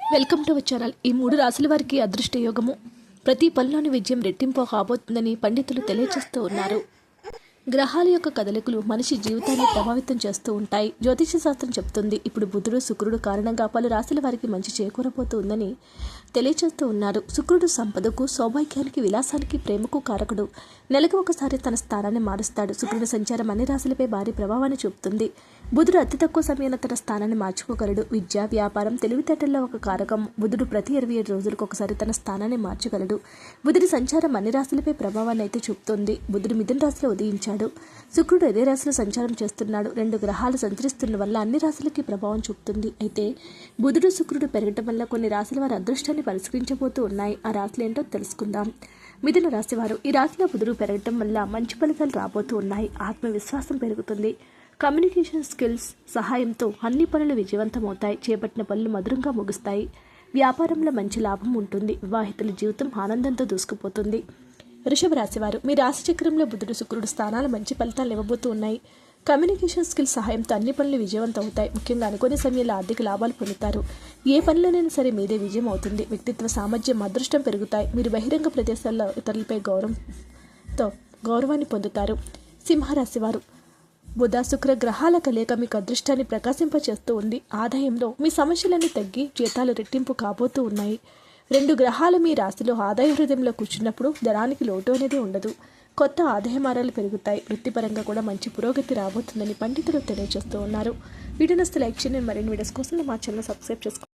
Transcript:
Welcome to our channel. ఈ మూడు రాశుల వారికి అదృష్ట యోగము. ప్రతి పనిలోని విజయం రెట్టింపు కాబోతుందని పండితులు తెలియజేస్తూ ఉన్నారు. గ్రహాల యొక్క కదలికలు మనిషి జీవితాన్ని ప్రభావితం చేస్తూ ఉంటాయి. జ్యోతిష శాస్త్రం చెప్తుంది ఇప్పుడు బుధుడు శుక్రుడు కారణంగా పలు రాశుల వారికి మంచి చేకూరబోతుందని తెలియజేస్తూ ఉన్నారు. శుక్రుడు సంపదకు సౌభాగ్యానికి విలాసానికి ప్రేమకు కారకుడు. నెలకు ఒకసారి తన స్థానాన్ని మారుస్తాడు. శుక్రుడి సంచారం అన్ని రాశులపై భారీ ప్రభావాన్ని చూపుతుంది. బుధుడు అతి తక్కువ సమయంలో తన స్థానాన్ని మార్చుకోగలడు. విద్య వ్యాపారం తెలివితేటల్లో ఒక కారకం. బుధుడు ప్రతి ఇరవై ఏడు రోజులకు ఒకసారి తన స్థానాన్ని మార్చగలడు. బుధుడి సంచారం అన్ని రాశులపై ప్రభావాన్ని అయితే చూపుతుంది. బుధుడు మిథున రాశిలో ఉదయించాడు. శుక్రుడు అదే రాశిలో సంచారం చేస్తున్నాడు. రెండు గ్రహాలు సంచరిస్తున్న వల్ల అన్ని రాశులకి ప్రభావం చూపుతుంది. అయితే బుధుడు శుక్రుడు పెరగటం వల్ల కొన్ని రాశుల వారి అదృష్టాన్ని పరిష్కరించబోతూ ఉన్నాయి. ఆ రాశులు ఏంటో తెలుసుకుందాం. మిథున రాశివారు ఈ రాశిలో బుధుడు పెరగటం వల్ల మంచి ఫలితాలు రాబోతూ ఉన్నాయి. ఆత్మవిశ్వాసం పెరుగుతుంది. కమ్యూనికేషన్ స్కిల్స్ సహాయంతో అన్ని పనులు విజయవంతమవుతాయి. చేపట్టిన పనులు మధురంగా ముగుస్తాయి. వ్యాపారంలో మంచి లాభం ఉంటుంది. వివాహితుల జీవితం ఆనందంతో దూసుకుపోతుంది. వృషభ రాశివారు మీ రాశి చక్రంలో బుధుడు శుక్రుడు స్థానాలు మంచి ఫలితాలు ఇవ్వబోతూ ఉన్నాయి. కమ్యూనికేషన్ స్కిల్స్ సహాయంతో అన్ని పనులు విజయవంతం అవుతాయి ముఖ్యంగా అనుకునే సమయంలో ఆర్థిక లాభాలు పొందుతారు. ఏ పనిలోనైనా సరే మీదే విజయం అవుతుంది. వ్యక్తిత్వ సామర్థ్యం అదృష్టం పెరుగుతాయి. మీరు బహిరంగ ప్రదేశాల్లో ఇతరులపై గౌరవంతో గౌరవాన్ని పొందుతారు. సింహరాశి వారు బుధ శుక్ర గ్రహాల కలయిక మీకు అదృష్టాన్ని ప్రకాశింపచేస్తూ ఉంది. ఆదాయంలో మీ సమస్యలన్నీ తగ్గి జీతాలు రెట్టింపు కాబోతూ ఉన్నాయి. రెండు గ్రహాలు మీ రాశిలో ఆదాయ హృదయంలో కూర్చున్నప్పుడు ధనానికి లోటు అనేది ఉండదు. కొత్త ఆదాయ మారాలు పెరుగుతాయి. వృత్తిపరంగా కూడా మంచి పురోగతి రాబోతుందని పండితులు తెలియజేస్తూ ఉన్నారు. వీడియోనస్తు లైక్ చేయండి. మరిన్ని వీడియోస్ కోసం మా ఛానల్ సబ్స్క్రైబ్ చేసుకోండి.